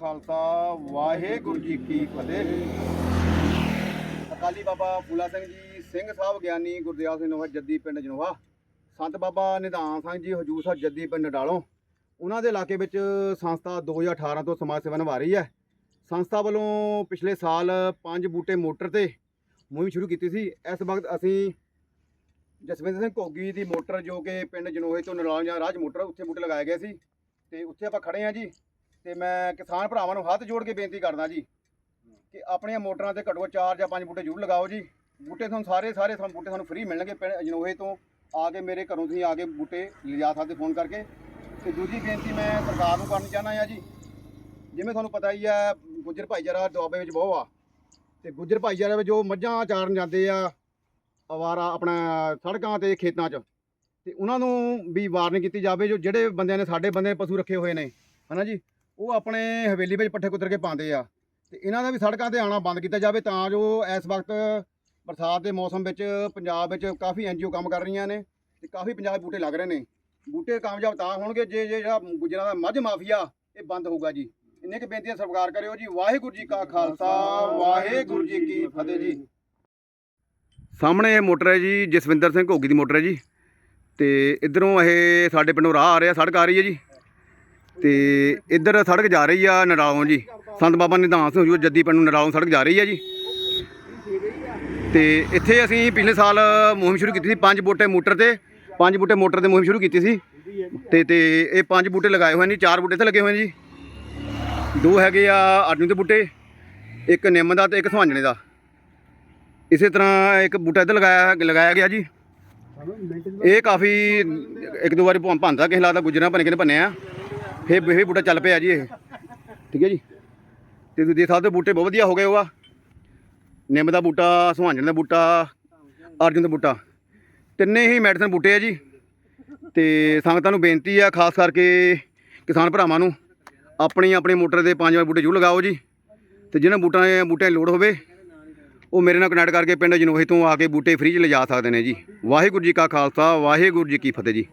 ਖਾਲਸਾ, ਵਾਹਿਗੁਰੂ ਜੀ ਕੀ ਫਤਿਹ। ਅਕਾਲੀ ਬਾਬਾ ਫੂਲਾ ਸਿੰਘ ਜੀ, ਸਿੰਘ ਸਾਹਿਬ ਗਿਆਨੀ ਗੁਰਦਿਆਲ ਸਿੰਘ ਨੋਹਾ, ਜੱਦੀ ਪਿੰਡ ਜਨੋਹਾ। ਸੰਤ ਬਾਬਾ ਨਿਧਾਨ ਸਿੰਘ ਜੀ, ਹਜੂਰ ਸਾਹਿਬ ਜੱਦੀ ਪਿੰਡ ਡਾਲੋਂ ਉਹਨਾਂ ਦੇ ਇਲਾਕੇ ਵਿੱਚ ਸੰਸਥਾ 2018 ਤੋਂ ਸਮਾਜ ਸੇਵਾ ਨਿਭਾ ਰਹੀ ਹੈ। ਸੰਸਥਾ ਵੱਲੋਂ ਪਿਛਲੇ ਸਾਲ ਪੰਜ ਬੂਟੇ ਮੋਟਰ ਤੇ ਮੁਹਿੰਮ ਸ਼ੁਰੂ ਕੀਤੀ ਸੀ। ਇਸ ਵਕਤ ਅਸੀਂ ਜਸਵਿੰਦਰ ਸਿੰਘ ਘੋਗੀ ਦੀ ਮੋਟਰ ਜੋ ਕਿ ਪਿੰਡ ਜਨੋਹੇ ਤੋਂ ਨਰਾਲ ਜਾਂ ਰਾਜ ਮੋਟਰ ਉੱਥੇ ਬੂਟੇ ਲਗਾਏ ਗਏ ਸੀ। ਤੇ ਉੱਥੇ ਆਪਾਂ ਖੜੇ ਆ ਜੀ। ਤੇ ਮੈਂ ਕਿਸਾਨ ਭਰਾਵਾਂ ਨੂੰ ਹੱਥ ਜੋੜ ਕੇ ਬੇਨਤੀ ਕਰਦਾ ਜੀ ਕਿ ਆਪਣੀਆਂ ਮੋਟਰਾਂ ਤੇ ਘੱਟੋ ਚਾਰ ਜਾਂ ਪੰਜ ਬੂਟੇ ਜ਼ਰੂਰ ਲਗਾਓ ਜੀ। ਬੂਟੇ ਤੁਹਾਨੂੰ ਸਾਰੇ ਸਾਰੇ ਤੁਹਾਨੂੰ ਬੂਟੇ ਤੁਹਾਨੂੰ ਫ੍ਰੀ ਮਿਲਣਗੇ ਪਿੰਡ ਜਨੋਹੇ ਤੋਂ। ਆ ਕੇ ਮੇਰੇ ਘਰੋਂ ਤੁਸੀਂ ਆ ਕੇ ਬੂਟੇ ਲਿਜਾ ਸਕਦੇ ਫੋਨ ਕਰਕੇ। ਤੇ ਦੂਜੀ ਬੇਨਤੀ ਮੈਂ ਸਰਕਾਰ ਨੂੰ ਕਰਨੀ ਚਾਹੁੰਦਾ ਆ ਜੀ। ਜਿਵੇਂ ਤੁਹਾਨੂੰ ਪਤਾ ਹੀ ਹੈ, ਗੁੱਜਰ ਭਾਈਚਾਰਾ ਦੁਆਬੇ ਵਿੱਚ ਬਹੁਤ ਆ। ਤੇ ਗੁੱਜਰ ਭਾਈਚਾਰੇ ਵਿੱਚ ਜੋ ਮੱਝਾਂ ਚਾਰਨ ਜਾਂਦੇ ਆ, ਅਵਾਰਾ ਆਪਣਾ ਸੜਕਾਂ ਤੇ ਖੇਤਾਂ 'ਚ। ਤੇ ਉਹਨਾਂ ਨੂੰ ਵੀ ਵਾਰਨਿੰਗ ਕੀਤੀ ਜਾਵੇ ਜੋ ਜਿਹੜੇ ਬੰਦਿਆਂ ਨੇ ਸਾਡੇ ਬੰਦੇ ਪਸ਼ੂ ਰੱਖੇ ਹੋਏ ਨੇ। ਹਨਾ ਜੀ? ਉਹ ਆਪਣੇ ਹਵੇਲੀ ਵਿੱਚ ਪੱਠੇ ਕੁਤਰ ਕੇ ਪਾਉਂਦੇ ਆ ਤੇ ਇਹਨਾਂ ਦਾ ਵੀ ਸੜਕਾਂ ਤੇ ਆਣਾ ਬੰਦ ਕੀਤਾ ਜਾਵੇ ਤਾਂ ਜੋ ਇਸ ਵਕਤ ਬਰਸਾਤ ਦੇ ਮੌਸਮ ਵਿੱਚ ਪੰਜਾਬ ਵਿੱਚ ਕਾਫੀ ਐਨਜੀਓ ਕੰਮ ਕਰ ਰਹੀਆਂ ਨੇ ਤੇ ਕਾਫੀ ਪੰਜਾਬ ਬੂਟੇ ਲੱਗ ਰਹੇ ਨੇ। ਬੂਟੇ ਕਾਮਯਾਬ ਤਾਂ ਹੋਣਗੇ, ਜੇ ਜੇ ਜਿਹੜਾ ਗੁਜਰਾਂ ਦਾ ਮੱਝ ਮਾਫੀਆ, ਇਹ ਬੰਦ ਹੋਊਗਾ ਜੀ। ਇੰਨੇ ਕੁ ਬੇਨਤੀਆਂ ਸਰਕਾਰ ਕਰਿਓ ਜੀ। ਵਾਹਿਗੁਰੂ ਜੀ ਕਾ ਖਾਲਸਾ, ਵਾਹਿਗੁਰੂ ਜੀ ਕੀ ਫਤਿਹ ਜੀ। ਸਾਹਮਣੇ ਇਹ ਮੋਟਰ ਹੈ ਜੀ, ਜਸਵਿੰਦਰ ਸਿੰਘ ਘੋਗੀ ਦੀ ਮੋਟਰ ਹੈ ਜੀ। ਤੇ ਇਧਰੋਂ ਇਹ ਸਾਡੇ ਪਿੰਡੋਂ ਰਾਹ ਆ ਰਿਹਾ, ਸੜਕ ਆ ਰਹੀ ਹੈ ਜੀ। ਤੇ ਇੱਧਰ ਸੜਕ ਜਾ ਰਹੀ ਆ ਨਰਾਲੋਂ ਜੀ। ਸੰਤ ਬਾਬਾ ਨਿਧਾਨ ਸਿੰਘ ਹਜੂਰ ਜੱਦੀ ਪਿੰਡ ਨੂੰ ਨਰਾਲੋਂ ਸੜਕ ਜਾ ਰਹੀ ਆ ਜੀ। ਤੇ ਇੱਥੇ ਅਸੀਂ ਪਿਛਲੇ ਸਾਲ ਮੁਹਿੰਮ ਸ਼ੁਰੂ ਕੀਤੀ ਸੀ ਪੰਜ ਬੂਟੇ ਮੋਟਰ ਤੇ। ਪੰਜ ਬੂਟੇ ਮੋਟਰ ਤੇ ਮੁਹਿੰਮ ਸ਼ੁਰੂ ਕੀਤੀ ਸੀ। ਤੇ ਤੇ ਇਹ ਪੰਜ ਬੂਟੇ ਲਗਾਏ ਹੋਏ ਨੇ ਜੀ, ਚਾਰ ਬੂਟੇ ਤੇ ਲੱਗੇ ਹੋਏ ਨੇ ਜੀ। ਦੋ ਹੈਗੇ ਆ ਆੜੂ ਦੇ ਬੂਟੇ ਇੱਕ ਨਿੰਮ ਦਾ ਤੇ ਇੱਕ ਸੁਹਾਂਜਣੇ ਦਾ। ਇਸੇ ਤਰ੍ਹਾਂ ਇੱਕ ਬੂਟਾ ਇੱਧਰ ਲਗਾਇਆ ਲਗਾਇਆ ਗਿਆ ਜੀ। ਇਹ ਕਾਫੀ ਇੱਕ ਦੋ ਵਾਰੀ ਭੰ- ਕਿਸੇ ਲੱਗਦਾ ਗੁਜਰਾਂ ਭੰਨ ਕੇ ਨੇ ਭੰਨਿਆ। ਫਿਰ ਇਹ ਬੂਟਾ ਚੱਲ ਪਿਆ ਜੀ ਇਹ। ਠੀਕ ਹੈ ਜੀ? ਤੇ ਤੁਸੀਂ ਦੇਖ ਸਕਦੇ ਹੋ ਬੂਟੇ ਬਹੁਤ ਵਧੀਆ ਹੋ ਗਏ ਉਹ ਆ। ਨਿੰਮ ਦਾ ਬੂਟਾ ਸੁਹਾਂਜਣ ਦਾ ਬੂਟਾ, ਅਰਜਨ ਦਾ ਬੂਟਾ। ਤਿੰਨੇ ਹੀ ਮੈਡੀਸਨ ਬੂਟੇ ਆ ਜੀ। ਤੇ ਸੰਗਤਾਂ ਨੂੰ ਬੇਨਤੀ ਆ, ਖਾਸ ਕਰਕੇ ਕਿਸਾਨ ਭਰਾਵਾਂ ਨੂੰ, ਆਪਣੀ ਆਪਣੀ ਮੋਟਰ ਦੇ ਪੰਜ ਵਾਰ ਬੂਟੇ ਜ਼ਰੂਰ ਲਗਾਓ ਜੀ। ਤੇ ਜਿਹਨਾਂ ਬੂਟਾਂ ਬੂਟਿਆਂ ਦੀ ਲੋੜ ਹੋਵੇ, ਉਹ ਮੇਰੇ ਨਾਲ ਕਨੈਕਟ ਕਰਕੇ ਪਿੰਡ ਜਨੋਹੇ ਤੋਂ ਆ ਕੇ ਬੂਟੇ ਫ੍ਰੀ 'ਚ ਲਿਜਾ ਸਕਦੇ ਨੇ ਜੀ। ਵਾਹਿਗੁਰੂ ਜੀ ਕਾ ਖਾਲਸਾ, ਵਾਹਿਗੁਰੂ ਜੀ ਕੀ ਫਤਿਹ ਜੀ।